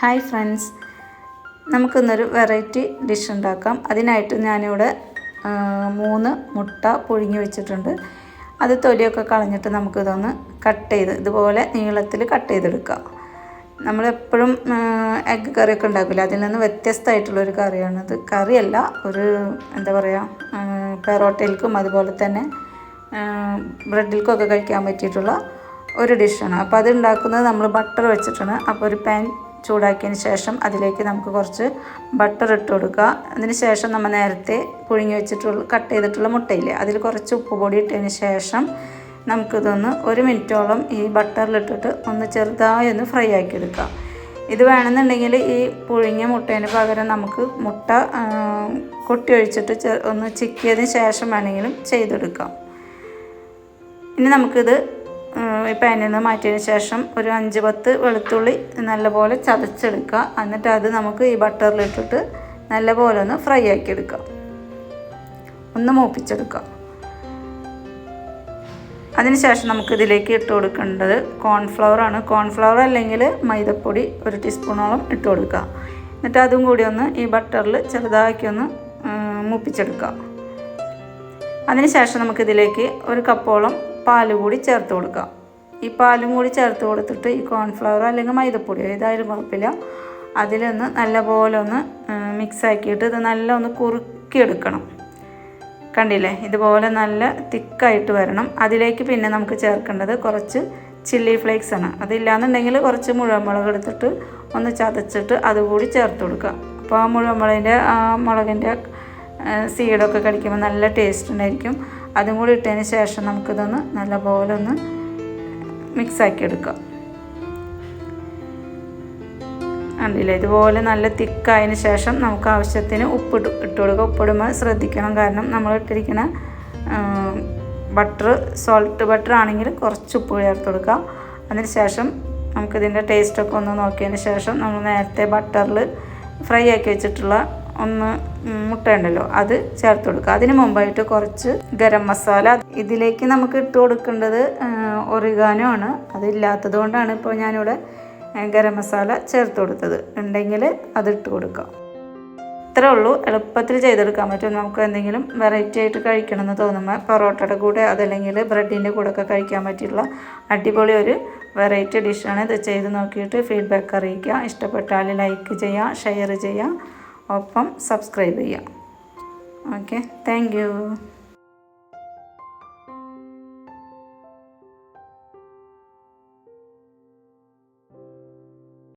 Hi friends നമുക്കിന്നൊരു variety dish ഉണ്ടാക്കാം. അതിനായിട്ട് ഞാനിവിടെ മൂന്ന് മുട്ട പുഴുങ്ങി വെച്ചിട്ടുണ്ട്. അത് തൊലിയൊക്കെ കളഞ്ഞിട്ട് നമുക്കിതൊന്ന് കട്ട് ചെയ്ത് ഇതുപോലെ നീളത്തിൽ കട്ട് ചെയ്തെടുക്കാം. നമ്മളെപ്പോഴും എഗ്ഗ് കറിയൊക്കെ ഉണ്ടാക്കില്ല അതിൽ നിന്ന് വ്യത്യസ്തമായിട്ടുള്ളൊരു കറിയാണിത് കറിയല്ല ഒരു എന്താ പറയുക പെറോട്ടയിൽക്കും അതുപോലെ തന്നെ ബ്രെഡിൽക്കൊക്കെ കഴിക്കാൻ പറ്റിയിട്ടുള്ള ഒരു ഡിഷാണ് അപ്പോൾ അത് ഉണ്ടാക്കുന്നത് നമ്മൾ ബട്ടർ വെച്ചിട്ടാണ്. അപ്പോൾ ഒരു പാൻ ചൂടാക്കിയതിന് ശേഷം അതിലേക്ക് നമുക്ക് കുറച്ച് ബട്ടർ ഇട്ട് കൊടുക്കുക. അതിന് ശേഷം നമ്മൾ നേരത്തെ പുഴുങ്ങി വെച്ചിട്ടുള്ള കട്ട് ചെയ്തിട്ടുള്ള മുട്ടയില്ലേ അതിൽ കുറച്ച് ഉപ്പ് പൊടി ഇട്ടതിന് ശേഷം നമുക്കിതൊന്ന് ഒരു മിനിറ്റോളം ഈ ബട്ടറിലിട്ടിട്ട് ഒന്ന് ചെറുതായി ഒന്ന് ഫ്രൈ ആക്കി എടുക്കാം ഇത് വേണമെന്നുണ്ടെങ്കിൽ ഈ പുഴുങ്ങിയ മുട്ടേന് പകരം നമുക്ക് മുട്ട കൊട്ടി ഒഴിച്ചിട്ട് ഒന്ന് ചിക്കിയതിന് ശേഷം വേണമെങ്കിലും ചെയ്തെടുക്കാം. ഇനി നമുക്കിത് ഈ പാനിൽ മാറ്റിയതിന് ശേഷം ഒരു അഞ്ച് പത്ത് വെളുത്തുള്ളി നല്ലപോലെ ചതച്ചെടുക്കുക. എന്നിട്ട് അത് നമുക്ക് ഈ ബട്ടറിലിട്ടിട്ട് നല്ലപോലെ ഒന്ന് ഫ്രൈ ആക്കി എടുക്കുക ഒന്ന് മൂപ്പിച്ചെടുക്കാം അതിനുശേഷം നമുക്ക് ഇതിലേക്ക് ഇട്ട് കൊടുക്കേണ്ടത് കോൺഫ്ലവർ ആണ്. കോൺഫ്ലവർ അല്ലെങ്കിൽ മൈദപ്പൊടി ഒരു ടീസ്പൂണോളം ഇട്ട് കൊടുക്കുക. എന്നിട്ട് അതും കൂടി ഒന്ന് ഈ ബട്ടറിൽ ചെറുതാക്കി ഒന്ന് മൂപ്പിച്ചെടുക്കുക. അതിനുശേഷം നമുക്കിതിലേക്ക് ഒരു കപ്പോളം പാൽ കൂടി ചേർത്ത് കൊടുക്കാം ഈ പാലും കൂടി ചേർത്ത് കൊടുത്തിട്ട് ഈ കോൺഫ്ലവർ അല്ലെങ്കിൽ മൈദപ്പൊടി ഏതായാലും കുഴപ്പമില്ല. അതിലൊന്ന് നല്ലപോലെ ഒന്ന് മിക്സ് ആക്കിയിട്ട് ഇത് നല്ല ഒന്ന് കുറുക്കിയെടുക്കണം. കണ്ടില്ലേ? ഇതുപോലെ നല്ല തിക്കായിട്ട് വരണം. അതിലേക്ക് പിന്നെ നമുക്ക് ചേർക്കേണ്ടത് കുറച്ച് ചില്ലി ഫ്ലേക്സ് ആണ്. അതില്ലാന്നുണ്ടെങ്കിൽ കുറച്ച് മുഴുവൻ എടുത്തിട്ട് ഒന്ന് ചതച്ചിട്ട് അതുകൂടി ചേർത്ത് കൊടുക്കുക. അപ്പോൾ ആ മുഴുവൻ മുളകിന്റെ ആ മുളകിന്റെ സീഡൊക്കെ കടിക്കുമ്പോൾ നല്ല ടേസ്റ്റ് ഉണ്ടായിരിക്കും. അതും കൂടി ഇട്ടതിന് ശേഷം നമുക്കിതൊന്ന് നല്ലപോലെ ഒന്ന് മിക്സാക്കി എടുക്കുക കണ്ടില്ലേ? ഇതുപോലെ നല്ല തിക്കായതിന് ശേഷം നമുക്ക് ആവശ്യത്തിന് ഉപ്പ് ഇട്ട് കൊടുക്കുക. ഉപ്പിടുമ്പോൾ ശ്രദ്ധിക്കണം. കാരണം നമ്മൾ ഇട്ടിരിക്കുന്ന ബട്ടർ സോൾട്ട് ബട്ടർ ആണെങ്കിൽ കുറച്ച് ഉപ്പ് ചേർത്ത് കൊടുക്കുക. അതിന് ശേഷം നമുക്കിതിന്റെ ടേസ്റ്റൊക്കെ ഒന്ന് നോക്കിയതിന് ശേഷം നമ്മൾ നേരത്തെ ബട്ടറിൽ ഫ്രൈ ആക്കി വെച്ചിട്ടുള്ള ഒന്ന് മുട്ട ഉണ്ടല്ലോ അത് ചേർത്ത് കൊടുക്കുക. അതിന് മുമ്പായിട്ട് കുറച്ച് ഗരം മസാല ഇതിലേക്ക് നമുക്ക് ഇട്ട് കൊടുക്കേണ്ടത് ഒറിഗാനോ ആണ്. അതില്ലാത്തത് കൊണ്ടാണ് ഇപ്പോൾ ഞാനിവിടെ ഗരം മസാല ചേർത്ത് കൊടുത്തത്. ഉണ്ടെങ്കിൽ അത് ഇട്ട് കൊടുക്കാം. ഇത്രേ ഉള്ളൂ. എളുപ്പത്തിൽ ചെയ്തെടുക്കാൻ പറ്റും. നമുക്ക് എന്തെങ്കിലും വെറൈറ്റി ആയിട്ട് കഴിക്കണം എന്ന് തോന്നുമ്പോൾ പൊറോട്ടയുടെ കൂടെ അതല്ലെങ്കിൽ ബ്രെഡിന്റെ കൂടെ ഒക്കെ കഴിക്കാൻ പറ്റിയിട്ടുള്ള അടിപൊളി ഒരു വെറൈറ്റി ഡിഷാണ് ഇത് ചെയ്ത് നോക്കിയിട്ട് ഫീഡ്ബാക്ക് അറിയിക്കുക. ഇഷ്ടപ്പെട്ടാൽ ലൈക്ക് ചെയ്യുക ഷെയർ ചെയ്യുക. ഒപ്പം സബ്സ്ക്രൈബ് ചെയ്യുക. ഓക്കെ. താങ്ക്